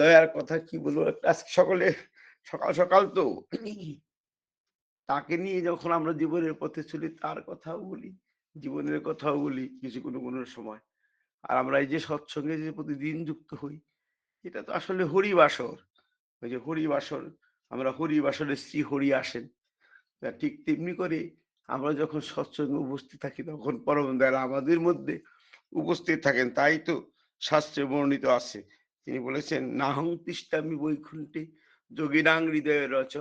দয়ার কথা কি বলব? আজকে সকলে, সকাল সকাল তো তাকে নিয়ে যখন আমরা জীবনের পথে চলি, তার কথাও বলি, জীবনের কথাও বলি কিছু কোনো কোনো সময়। আর আমরা এই যে সৎসঙ্গে যে প্রতিদিন যুক্ত হই, এটা তো আসলে হরিবাসর। ওই যে হরিবাসর, আমরা হরিবাসরে শ্রী হরি আসেন। ঠিক তেমনি করে আমরা যখন সৎসঙ্গে উপস্থিত থাকি, তখন পরম দয়াল আমাদের মধ্যে উপস্থিত থাকেন। তাই তো শাস্ত্রে বর্ণিত আছে তিনি বলেছেন, নাহং তিষ্ঠামি বৈকুণ্ঠে যোগিনাং হৃদয়ের রচ,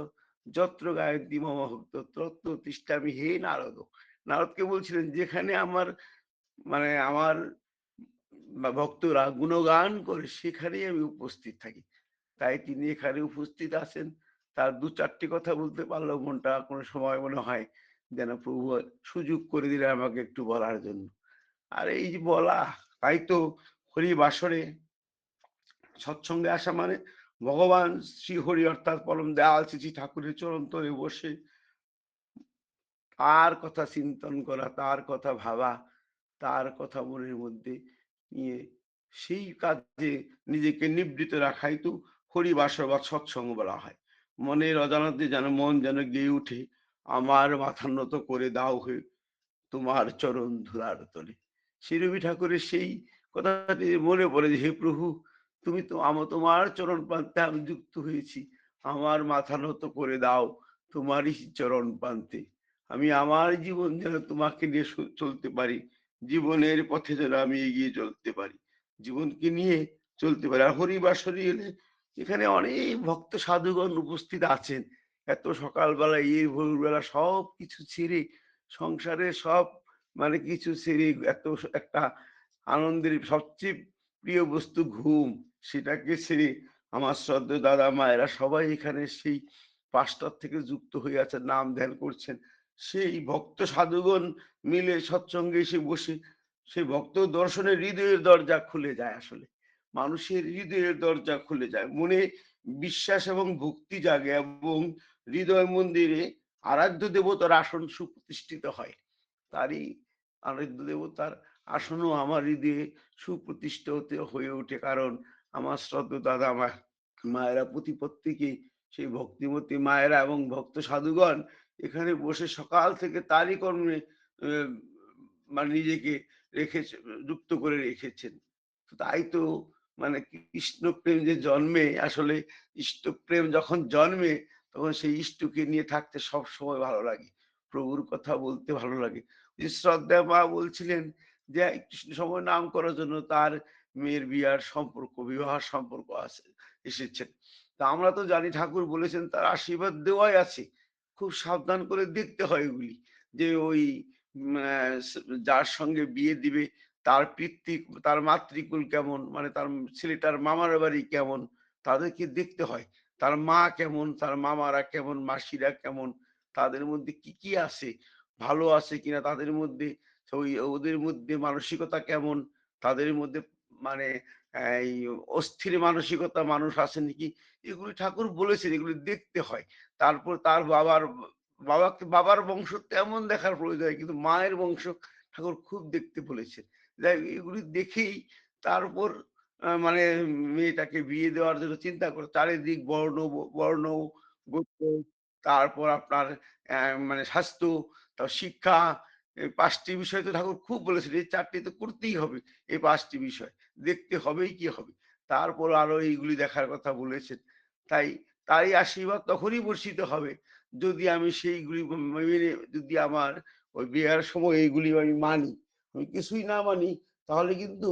যত্র গায়ত্রী মম ভক্ত, তত্র তিষ্ঠামি হে নারদ। নারদকে বলছিলেন, যেখানে আমার মানে আমার ভক্তরা গুণগান করে, সেখানেই আমি উপস্থিত থাকি। তাই তিনি এখানে উপস্থিত আছেন। তার দু চারটি কথা বলতে পারলেও মনটা কোনো সময় মনে হয় যেন, প্রভু, সুযোগ করে দিলে আমাকে একটু বলার জন্য। আর এই যে বলা, তাই তো হরি বাসরে সৎসঙ্গে আসা মানে ভগবান শ্রী হরি অর্থাৎ পরম দয়াল শ্রী ঠাকুরের চরণ তরে বসে তার কথা চিন্তন করা, তার কথা ভাবা, তার কথা মনের মধ্যে নিয়ে সেই কাজে নিজেকে নিবৃত রাখাই তো হরিবাসর বা সৎসঙ্গ বলা হয়। মনের অজানাতে যেন মন যেন গেয়ে উঠে, আমার মাথা নত করে দাও হয়ে তোমার চরণ ধুলার তলে। শ্রী রবি ঠাকুরের সেই কথাটি মনে পড়ে যে, হে প্রভু তুমি তো তোমার চরণ প্রান্তে আমি যুক্ত হয়েছি। আমার মাথা নত করে দাও তোমারই চরণ প্রান্তে আমি আমার জীবন যেন তোমাকে নিয়ে চলতে পারি। জীবনের পথে যেন আমি এগিয়ে চলতে পারি। জীবনকে নিয়ে চলতে পারি। আর হরিবাসরী এলে এখানে অনেক ভক্ত, সাধুগণ উপস্থিত আছেন। এত সকালবেলা এই ভোরবেলা সব কিছু ছেড়ে সংসারে সব মানে কিছু ছেড়ে এত একটা আনন্দের সবচেয়ে প্রিয় বস্তু ঘুম। সেটাকে ছেড়ে আমার শ্রদ্ধ দাদা মায়েরা সবাই এখানে সেই পাঁচটার থেকে যুক্ত হয়ে আছে নাম ধ্যান করছেন। সেই ভক্ত সাধুগণ মিলে সৎসঙ্গে এসে বসে সেই ভক্ত দর্শনের হৃদয়ের দরজা খুলে যায় আসলে। মানুষের হৃদয়ের দরজা খুলে যায়। মনে বিশ্বাস এবং ভক্তি জাগে এবং হৃদয় মন্দিরে আরাধ্য দেবতার আসন সুপ্রতিষ্ঠিত হয়। তারই আরাধ্য দেবতার আসনও আমার হৃদয়ে সুপ্রতিষ্ঠিত হয়ে ওঠে। কারণ আমার শ্রদ্ধ দাদা মায়েরা প্রতিপত্তিকে সেই ভক্তিমতী মায়েরা এবং ভক্ত সাধুগণ এখানে বসে সকাল থেকে তারই কর্মে মানে নিজেকে রেখেছে, যুক্ত করে রেখেছেন। তাই তো মানে কৃষ্ণ প্রেম যে জন্মে, আসলে ইষ্ট প্রেম যখন জন্মে, তখন সেই ইষ্টকে নিয়ে থাকতে সব সময় ভালো লাগে। প্রভুর কথা বলতে ভালো লাগে। শ্রদ্ধা মা বলছিলেন যে, কৃষ্ণ সময় নাম করার জন্য তার মেয়ের বিয়ার সম্পর্ক, বিবাহ সম্পর্ক আছে এসেছেন তা আমরা তো জানি, ঠাকুর বলেছেন তার আশীর্বাদ দেওয়াই আছে। খুব সাবধান করে দেখতে হয় এগুলি। যে ওই যার সঙ্গে বিয়ে দিবে, তার পিতৃ, তার মাতৃকুল কেমন মানে তার ছেলেটার মামার বাড়ি কেমন, তাদেরকে দেখতে হয়। তার মা কেমন, তার মামারা কেমন, মাসিরা কেমন, তাদের মধ্যে কি কি আছে? ভালো আছে কিনা? তাদের মধ্যে, ওই, ওদের মধ্যে মানসিকতা কেমন? তাদের মধ্যে মানে এই অস্থির মানসিকতা মানুষ আছে নাকি? এগুলি ঠাকুর বলেছেন, এগুলি দেখতে হয়। তারপর তার বাবার, বাবাকে, বাবার বংশ তেমন দেখার প্রয়োজন হয় কিন্তু মায়ের বংশ ঠাকুর খুব দেখতে বলেছেন। এগুলি দেখেই তারপর মানে মেয়েটাকে বিয়ে দেওয়ার জন্য চিন্তা করে, চারিদিক বর্ণ বর্ণ, গোত্র, তারপর আপনার মানে স্বাস্থ্য তার শিক্ষা পাঁচটি বিষয় তো ঠাকুর খুব বলেছেন, এই চারটি তো করতেই হবে, এই পাঁচটি বিষয়। দেখতে হবেই কি হবে। তারপর আরও এইগুলি দেখার কথা বলেছেন। তাই তাই আশীর্বাদ তখনই বর্ষিত হবে যদি আমি সেইগুলি মেনে যদি আমার ওই বিয়ার সময় এইগুলি আমি মানি। আমি কিছুই না মানি, তাহলে কিন্তু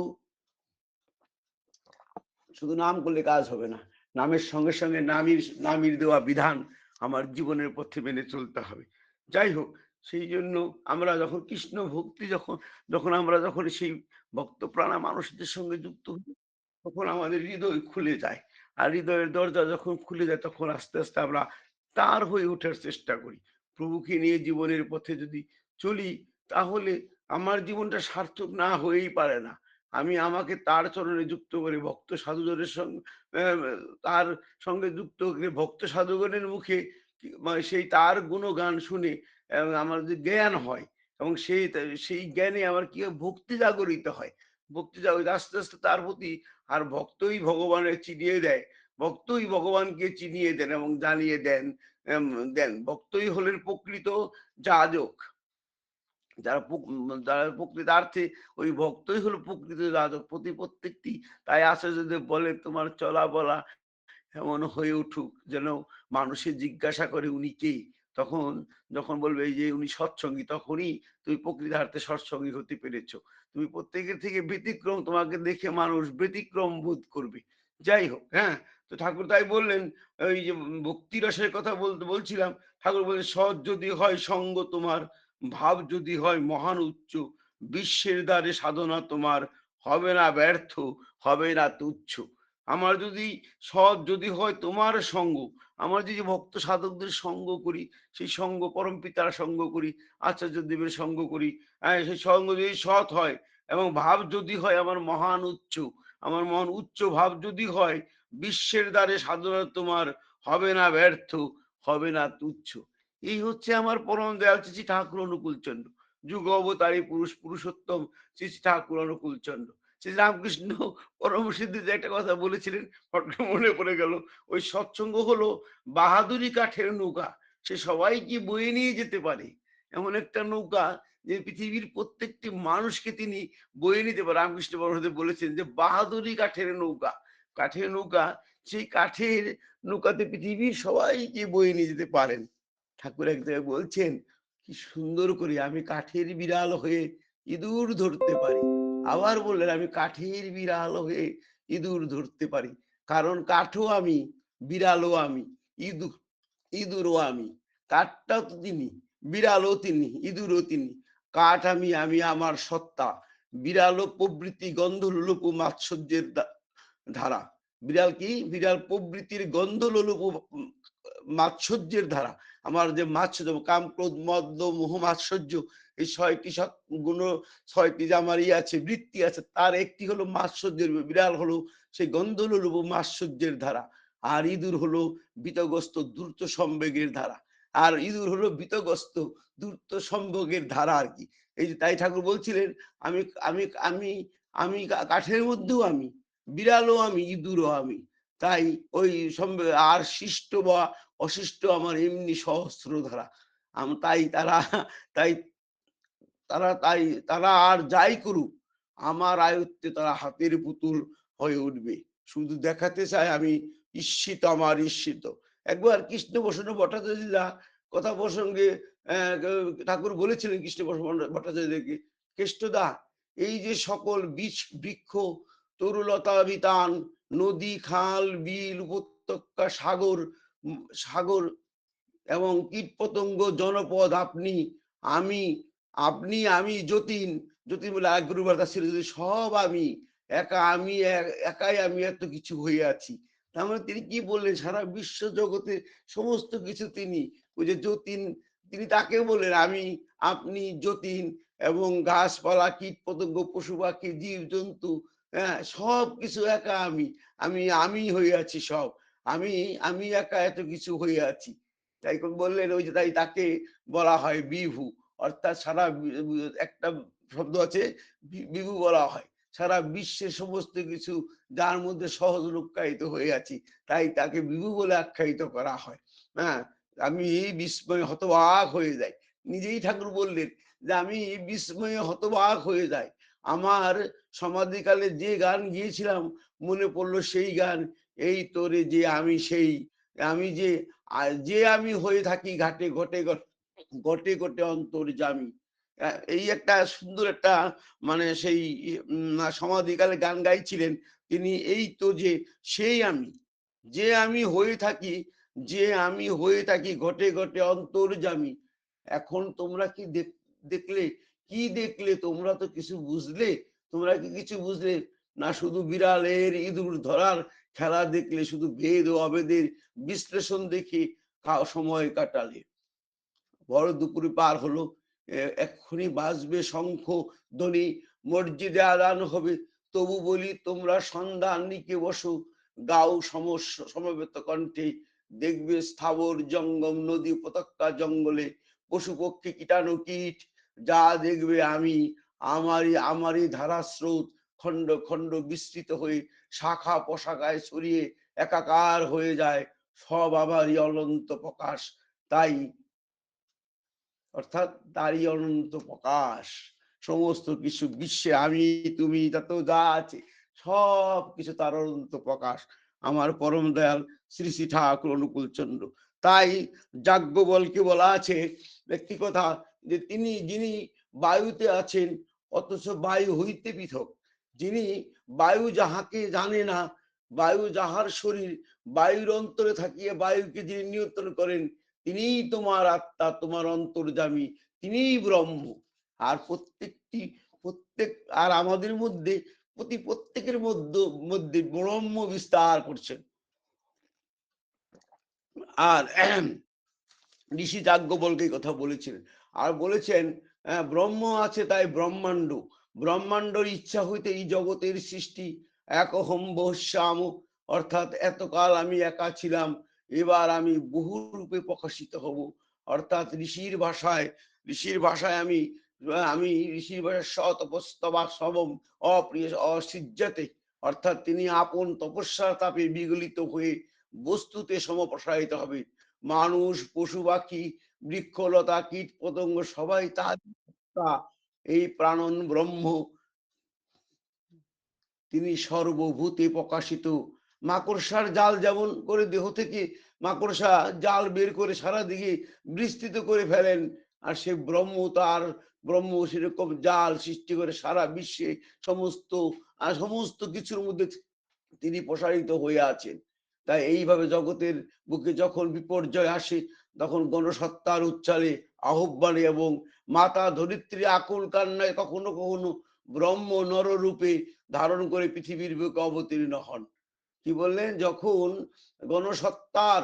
শুধু নাম করলে কাজ হবে না। নামের সঙ্গে সঙ্গে নামির নামির দেওয়া বিধান আমার জীবনের পথে মেনে চলতে হবে। যাই হোক, সেই জন্য আমরা যখন কৃষ্ণ ভক্তি যখন যখন আমরা যখন সেই ভক্ত প্রাণা মানুষদের সঙ্গে যুক্ত হই তখন আমাদের হৃদয় খুলে যায়। আর হৃদয়ের দরজা যখন খুলে যায়, তখন আস্তে আস্তে আমরা তার হয়ে ওঠার চেষ্টা করি। প্রভুকে নিয়ে জীবনের পথে যদি চলি, তাহলে আমার জীবনটা সার্থক না হয়েই পারে না। আমি আমাকে তার চরণে যুক্ত করে ভক্ত সাধুজনের সঙ্গে তার সঙ্গে যুক্ত করে ভক্ত সাধুগণের মুখে মানে সেই তার গুণগান শুনে আমার যে জ্ঞান হয় এবং সেই সেই জ্ঞানে আমার কি ভক্তি জাগরিত হয়। ভক্তি জাগরিত, আস্তে আস্তে তার প্রতি আর ভক্তই ভগবানের চিনিয়ে দেয়, ভক্তই ভগবানকে চিনিয়ে দেন এবং জানিয়ে দেন দেন। ভক্তই হলেন প্রকৃত যাজক। যারা যারা প্রকৃতার্থে ওই ভক্তই হলো প্রকৃত যাজক। প্রতি প্রত্যেকটি তাই আচার্যদেব বলে তোমার চলা বলা এমন হয়ে উঠুক যেন মানুষের জিজ্ঞাসা করে উনি কে? তখন যখন বলবে, এই যে উনি সৎসঙ্গী, তখনই তুমি প্রকৃতার্থে সৎসঙ্গী হতে পেরেছ। তুমি প্রত্যেকের থেকে ব্যতিক্রম তোমাকে দেখে মানুষ ব্যতিক্রম বোধ করবে। যাই হোক হ্যাঁ? তো ঠাকুর তাই বললেন, ওই যে ভক্তি রসের কথা বলতে বলছিলাম, ঠাকুর বললেন, সৎ যদি হয় সঙ্গ তোমার, ভাব যদি হয় মহান উচ্চ, বিশ্বের দ্বারে সাধনা তোমার, হবে না ব্যর্থ, হবে না তুচ্ছ। আমার যদি সৎ যদি হয় তোমার সঙ্গ আমার যে ভক্ত সাধকদের সঙ্গ করি, সেই সঙ্গ পরম পিতার সঙ্গ করি, আচার্য দেবের সঙ্গ করি হ্যাঁ সেই সঙ্গ যদি সৎ হয় এবং ভাব যদি হয় আমার মহান উচ্চ, আমার মহান উচ্চ ভাব যদি হয়, বিশ্বের দ্বারে সাধনা তোমার হবে না ব্যর্থ, হবে না তুচ্ছ। এই হচ্ছে আমার পরম দয়াল চিচি ঠাকুর অনুকূল চন্দ্র যুগ অবতারী পুরুষ পুরুষোত্তম চিচি ঠাকুর অনুকূল চন্দ্র শ্রী রামকৃষ্ণ পরম সিদ্ধিতে একটা কথা বলেছিলেন, হঠাৎ মনে পড়ে গেল, ওই সৎসঙ্গ হলো বাহাদুরি কাঠের নৌকা। সে সবাইকে বয়ে নিয়ে যেতে পারে। এমন একটা নৌকা যে পৃথিবীর প্রত্যেকটি মানুষকে তিনি বয়ে নিতে পারে। রামকৃষ্ণ পরমহংসদেব বলেছেন যে বাহাদুরি কাঠের নৌকা। কাঠের নৌকা, সেই কাঠের নৌকাতে পৃথিবীর সবাইকে বয়ে নিয়ে যেতে পারেন। ঠাকুর এক জায়গায় বলছেন, কি সুন্দর করে আমি কাঠের বিড়াল হয়ে ইঁদুর ধরতে পারি। আবার বললেন, আমি কাঠের বিড়াল হয়ে ইঁদুর ধরতে পারি। কারণ কাঠও আমি, বিড়ালও আমি, ইঁদুর, ইঁদুরও আমি। কাঠটাও তো তিনি, বিড়ালও তিনি, ইঁদুরও তিনি। কাঠ আমি আমি আমার সত্তা। বিড়ালও প্রবৃত্তি গন্ধ লোলুপ মাৎসর্যের ধারা। বিড়াল কি? বিড়াল প্রবৃত্তির গন্ধ লোলুপ মাৎসর্যের ধারা। আমার যে মাৎসর্য, কাম, ক্রোধ মদ্য মোহ, মাৎসর্য, এই ছয়টি গুণ, ছয়টি যে আমার ইয়ে আছে, বৃত্তি আছে, তার একটি হলো মাৎসর্যের বিড়াল হলো সেই গন্ধলোলুপ মাৎসর্যের ধারা। আর ইঁদুর হলো বিতগ্রস্ত দ্রুত সম্বেগের ধারা। আর ইঁদুর হলো বিতগ্রস্ত দ্রুত সম্ভোগের ধারা আর কি। এই যে তাই ঠাকুর বলছিলেন, আমি আমি আমি আমি কাঠের মধ্যেও আমি, বিড়ালও আমি, ইঁদুরও আমি। তাই ওই সম্বে- আর শিষ্ট বা অশিষ্ট আমার এমনি সহস্র ধারা আম, তাই তারা তাই তারা তাই তারা আর যাই করুক, আমার আয়ত্তে তারা হাতের পুতুল হয়ে উঠবে। শুধু দেখাতে চায় আমি ঈর্ষিত, আমার ঈর্ষিত। একবার কৃষ্ণ বসন ভট্টাচার্যরা কথা প্রসঙ্গে ঠাকুর বলেছিলেন কৃষ্ণ ভট্টাচার্যকে, কেষ্টদা, এই যে সকল বীজ, বৃক্ষ, তরুলতা বিতান নদী, খাল, বিল, উপত্যকা, সাগর সাগর এবং কীট পতঙ্গ জনপদ আপনি, আমি আপনি, আমি যতীন। যতীন বলে এক গুরুবার দাস ছিল সব আমি, একা আমি এক- একাই আমি এত কিছু হয়ে আছি। তার মানে তিনি কি বললেন? সারা বিশ্ব জগতে সমস্ত কিছু তিনি, ওই যে যতীন, তিনি তাকে বললেন, আমি, আপনি যতীন এবং গাছপালা কীট পতঙ্গ পশু পাখি জীব জন্তু হ্যাঁ সব কিছু একা আমি আমি আমি হয়ে আছি সব। আমি আমি একা এত কিছু হয়ে আছি। তাই বললেন, ওই যে তাই তাকে বলা হয় বিভু। অর্থাৎ সারা একটা শব্দ আছে বিভু বলা হয়। সারা বিশ্বের সমস্ত কিছু যার মধ্যে সহজ লুক্কায়িত হয়ে আছি, তাই তাকে বিভু বলে আখ্যায়িত করা হয়। হ্যাঁ আমি বিস্ময়ে হতবাক হয়ে যাই। নিজেই ঠাকুর বললেন যে, আমি বিস্ময়ে হতবাক হয়ে যাই। আমার সমাধিকালে যে গান গিয়েছিলাম, মনে পড়ল সেই গান এই তোরে যে আমি সেই, আমি যে যে আমি হয়ে থাকি ঘাটে ঘটে ঘটে ঘটে অন্তর জামি। এই একটা সুন্দর একটা মানে সেই সমাধিকালে গান গাইছিলেন তিনি, এই তো যে সেই আমি, যে আমি হয়ে থাকি, যে আমি হয়ে থাকি ঘটে ঘটে অন্তর জামি। এখন তোমরা কি দেখ- দেখলে, কি দেখলে তোমরা তো কিছু বুঝলে? তোমরা কি কিছু বুঝলে? না শুধু বিড়ালের ইঁদুর ধরার খেলা দেখলে শুধু ভেদ ও অভেদের বিশ্লেষণ দেখে সময় কাটালে। বড় দুপুরে পার হলো এক্ষুনি বাজবে শঙ্খ ধ্বনি, মসজিদে আদান হবে, তবু বলি তোমরা সন্ধান নিকে বসো, গাও সমবেত কণ্ঠে, দেখবে স্থাবর জঙ্গম, নদী উপত্যকা জঙ্গলে, পশু পক্ষী কীটাণু কীট, যা দেখবে আমি, আমারই আমারই ধারা স্রোত খণ্ড খণ্ড বিস্তৃত হয়ে শাখা পোশাকায় ছড়িয়ে একাকার হয়ে যায়। সব আবারই অনন্ত প্রকাশ। তাই অর্থাৎ তারই অনন্ত প্রকাশ। সমস্ত কিছু বিশ্বে আমি, তুমি যত যা আছে, সব কিছু তার অনন্ত প্রকাশ। আমার পরম দয়াল শ্রী শ্রী ঠাকুর অনুকূল চন্দ্র। তাই যাজ্ঞবলকে বলা আছে, ব্যক্তি কথা যে তিনি যিনি বায়ুতে আছেন, অথচ বায়ু হইতে পৃথক। যিনি বায়ু যাহাকে জানে না, বায়ু যাহার শরীর, বায়ুর অন্তরে থাকিয়ে বায়ুকে যিনি নিয়ন্ত্রণ করেন, তিনিই তোমার আত্মা, তোমার অন্তর্জামী তিনিই ব্রহ্ম। আর প্রত্যেকটি, প্রত্যেক, আর আমাদের মধ্যে, প্রতি প্রত্যেকের মধ্যে মধ্যে ব্রহ্ম বিস্তার করছেন। আর ঋষি যাজ্ঞবল্কে কথা বলেছিলেন। আর বলেছেন ব্রহ্ম আছে তাই ব্রহ্মাণ্ড। ব্রহ্মাণ্ডর ইচ্ছা হইতে এই জগতের সৃষ্টি এক হম বহশ্যাম অর্থাৎ এতকাল আমি একা ছিলাম, এবার আমি বহু রূপে প্রকাশিত হব। অর্থাৎ ঋষির ভাষায় ঋষির ভাষায় আমি আমি ঋষির ভাষায় সতপস্তবা সবম, অপ্রিয়, অসিজ্জাতে। অর্থাৎ তিনি আপন তপস্যা তাপে বিগলিত হয়ে বস্তুতে সমপ্রসারিত হবে। মানুষ, পশু পাখি, বৃক্ষলতা কীট পতঙ্গ সবাই তার এই প্রাণন ব্রহ্ম। তিনি সর্বভূতে প্রকাশিত। মাকড়সার জাল যেমন করে দেহ থেকে মাকড়সা জাল বের করে সারা দিকে বিস্তৃত করে ফেলেন, আর সে ব্রহ্ম তার ব্রহ্ম সেরকম জাল সৃষ্টি করে সারা বিশ্বে সমস্ত, আর সমস্ত কিছুর মধ্যে তিনি প্রসারিত হয়ে আছেন। তাই এইভাবে জগতের বুকে যখন বিপর্যয় আসে, তখন গণসত্তার উচ্চারে আহ্বানে এবং মাতা ধরিত্রী আকুল কান্নায় কখনো কখনো ব্রহ্ম নররূপে ধারণ করে পৃথিবীর বুকে অবতীর্ণ হন। কি বললেন? যখন গণসত্তার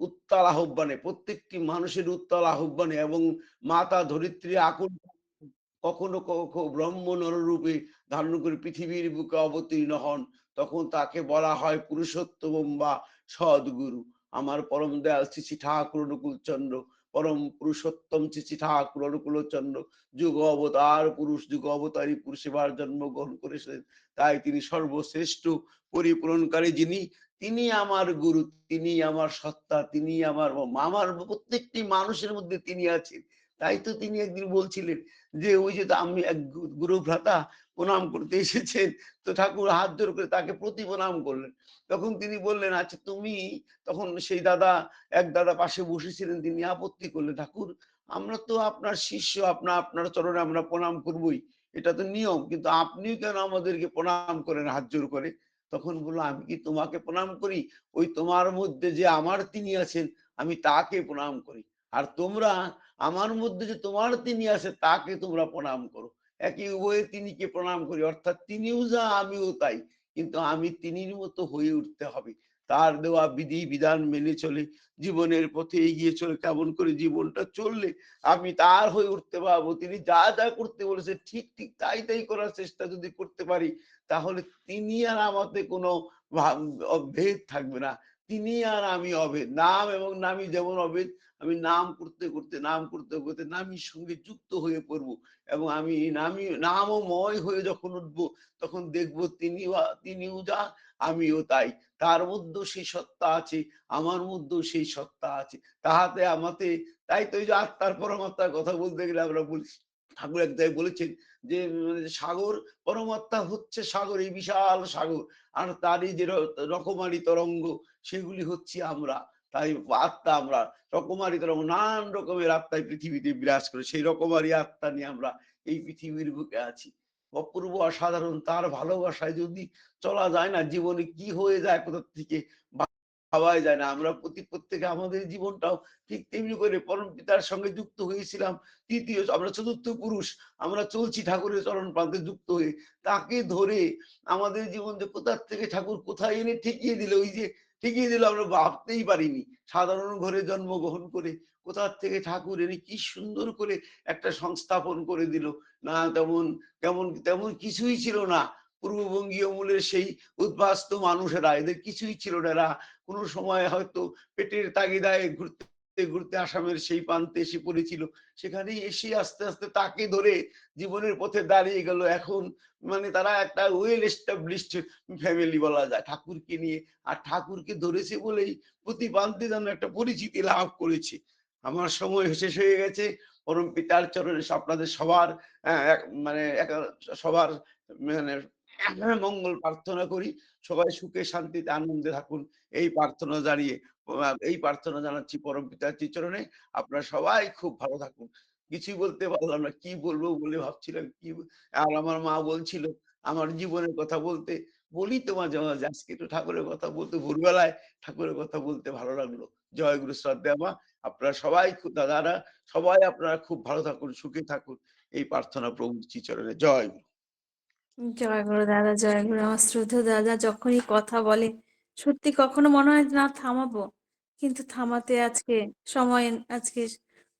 উত্তাল আহ্বানে, প্রত্যেকটি মানুষের উত্তাল আহ্বানে এবং মাতা ধরিত্রী আকুল কখনো কখনো ব্রহ্ম নররূপে ধারণ করে পৃথিবীর বুকে অবতীর্ণ হন, তখন তাকে বলা হয় পুরুষোত্তম বা সদ্গুরু। আমার পরম দয়াল শ্রী ঠাকুর অনুকূল চন্দ্র পরম পুরুষোত্তম চিচি ঠাকুর অনুকূল চন্দ্র, যুগ অবতার, পুরুষ, যুগ অবতারী পুরুষেবার জন্মগ্রহণ করেছিলেন। তাই তিনি সর্বশ্রেষ্ঠ, পরিপূরণকারী যিনি, তিনি আমার গুরু, তিনি আমার সত্তা, তিনি আমার আমার প্রত্যেকটি মানুষের মধ্যে তিনি আছেন। তাই তো তিনি একদিন বলছিলেন যে, ওই যে আমি এক গুরু ভ্রাতা প্রণাম করতে এসেছেন। তো ঠাকুর হাত জোর করে তাকে প্রতি প্রণাম করলেন। তখন তিনি বললেন আচ্ছা তুমি? তখন সেই দাদা, এক দাদা পাশে বসেছিলেন, তিনি আপত্তি করলেন, ঠাকুর, আমরা তো আপনার শিষ্য আপনার আপনার চরণে আমরা প্রণাম করবই। এটা তো নিয়ম, কিন্তু আপনিও কেন আমাদেরকে প্রণাম করেন, হাত জোর করে? তখন বলল, আমি কি তোমাকে প্রণাম করি? ওই তোমার মধ্যে যে আমার তিনি আছেন, আমি তাকে প্রণাম করি। আর তোমরা আমার মধ্যে যে তোমার তিনি আছে, তাকে তোমরা প্রণাম করো। একই উভয়ে তিনিকে প্রণাম করি, অর্থাৎ তিনিও যা, আমিও তাই। কিন্তু আমি তিনির মতো হয়ে উঠতে হবে। তার দেওয়া বিধি, বিধান মেনে চলে, জীবনের পথে এগিয়ে চলে, কেমন করে জীবনটা চললে, আমি তার হয়ে উঠতে পারব। তিনি যা যা করতে বলেছে, ঠিক ঠিক তাই তাই করার চেষ্টা যদি করতে পারি, তাহলে তিনি আর আমাদের কোনো ভেদ থাকবে না। তিনি আর আমি অভেদ। নাম এবং নামি যেমন অভেদ আমি নাম করতে করতে, নাম করতে করতে নামির সঙ্গে যুক্ত হয়ে পড়ব এবং আমি নামি, নামময় হয়ে যখন উঠবো, তখন দেখব তিনিও তিনিও যা, আমিও তাই। তার মধ্যেও সেই সত্তা আছে, আমার মধ্যেও সেই সত্তা আছে। তাহাতে আমাতে, তাই তো যে আত্মার পরমাত্মার কথা বলতে গেলে আমরা বলি, ঠাকুর এক জায়গায় বলেছেন যে সাগর, পরমাত্মা হচ্ছে সাগর, এই বিশাল সাগর। আর তারই যে রকমারি তরঙ্গ, সেগুলি হচ্ছে আমরা। তাই আত্মা আমরা রকমারি তরঙ্গ নানান রকমের আত্মায় পৃথিবীতে বিরাজ করে, সেই রকমারি আত্মা নিয়ে আমরা এই পৃথিবীর বুকে আছি। অপূর্ব অসাধারণ তার ভালোবাসায় যদি চলা যায় না, জীবনে কি হয়ে যায়, কোথা থেকে ভাবাই যায় না। আমরা প্রতি প্রত্যেকে আমাদের জীবনটাও ঠিক তেমনি করে পরম পিতার সঙ্গে যুক্ত হয়েছিলাম, তৃতীয়, আমরা চতুর্থ পুরুষ, আমরা চলছি ঠাকুরের চরণ প্রান্তে যুক্ত হয়ে। তাকে ধরে আমাদের জীবন যে কোথার থেকে ঠাকুর কোথায় এনে ঠেকিয়ে দিল, ওই যে ঠেকিয়ে দিল, আমরা ভাবতেই পারিনি। সাধারণ ঘরে জন্মগ্রহণ করে কোথার থেকে ঠাকুর এনে কি সুন্দর করে একটা সংস্থাপন করে দিল। না, তেমন কেমন তেমন কিছুই ছিল না। পূর্ববঙ্গীয় মূলের সেই উদ্বাস্ত মানুষেরা, এদের কিছুই ছিল না। এরা কোনো সময় হয়তো পেটের তাগিদায় ঘুরতে ঘুরতে ঘুরতে আসামের সেই প্রান্তে এসে পড়েছিল। সেখানেই এসে আস্তে আস্তে তাকে ধরে জীবনের পথে দাঁড়িয়ে গেল। এখন মানে তারা একটা ওয়েল এস্টাবলিশড ফ্যামিলি বলা যায়। ঠাকুরকে নিয়ে। আর ঠাকুরকে ধরেছে বলেই প্রতি প্রান্তে যেন একটা পরিচিতি লাভ করেছে। আমার সময় শেষ হয়ে গেছে। পরম পিতার চরণে আপনাদের সবার এক- মানে সবার মানে মঙ্গল প্রার্থনা করি। সবাই সুখে, শান্তিতে, আনন্দে থাকুন। এই প্রার্থনা জানিয়ে এই প্রার্থনা জানাচ্ছি পরম পিতার চরণে আপনারা সবাই খুব ভালো থাকুন। কিছুই বলতে পারলাম না, কি বলব বলে ভাবছিলাম, কি আর আমার মা বলছিল আমার জীবনের কথা বলতে, বলি তো মাঝে মাঝে, আজকে একটু ঠাকুরের কথা বলতে, ভোরবেলায় ঠাকুরের কথা বলতে ভালো লাগল। জয় গুরু শ্রদ্ধা মা, আপনারা সবাই দাদারা সবাই আপনারা খুব ভালো থাকুন, সুখে থাকুন। এই প্রার্থনা প্রভুর চরণে জয় গুরু। জয় গুরু দাদা, জয় গুরু আমার শ্রদ্ধা দাদা, যখনই কথা বলে সত্যি কখনো মনে হয় না, থামাবো। কিন্তু থামাতে আজকে সময়, আজকে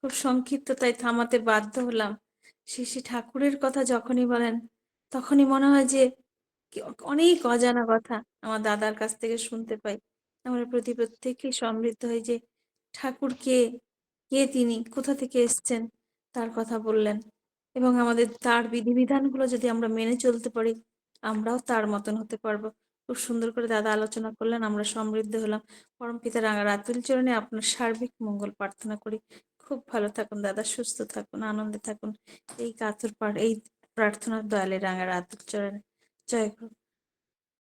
খুব সংক্ষিপ্ত, তাই থামাতে বাধ্য হলাম। শ্রী ঠাকুরের কথা যখনই বলেন, তখনই মনে হয় যে অনেক অজানা কথা আমার দাদার কাছ থেকে শুনতে পাই। আমরা প্রতি প্রত্যেকই সমৃদ্ধ হই যে, ঠাকুর কে কে তিনি, কোথা থেকে এসছেন, তার কথা বললেন। এবং আমাদের তার বিধিবিধানগুলো যদি আমরা মেনে চলতে পারি, আমরাও তার মতন হতে পারব। খুব সুন্দর করে দাদা আলোচনা করলেন, আমরা সমৃদ্ধ হলাম। পরম পিতা রাঙা রাতুল চরণে আপনার সার্বিক মঙ্গল প্রার্থনা করি। খুব ভালো থাকুন দাদা, সুস্থ থাকুন, আনন্দে থাকুন। এই কাতর পাঠ, এই প্রার্থনা দয়ালে রাঙা রাতুল চরণে। জয় গুরু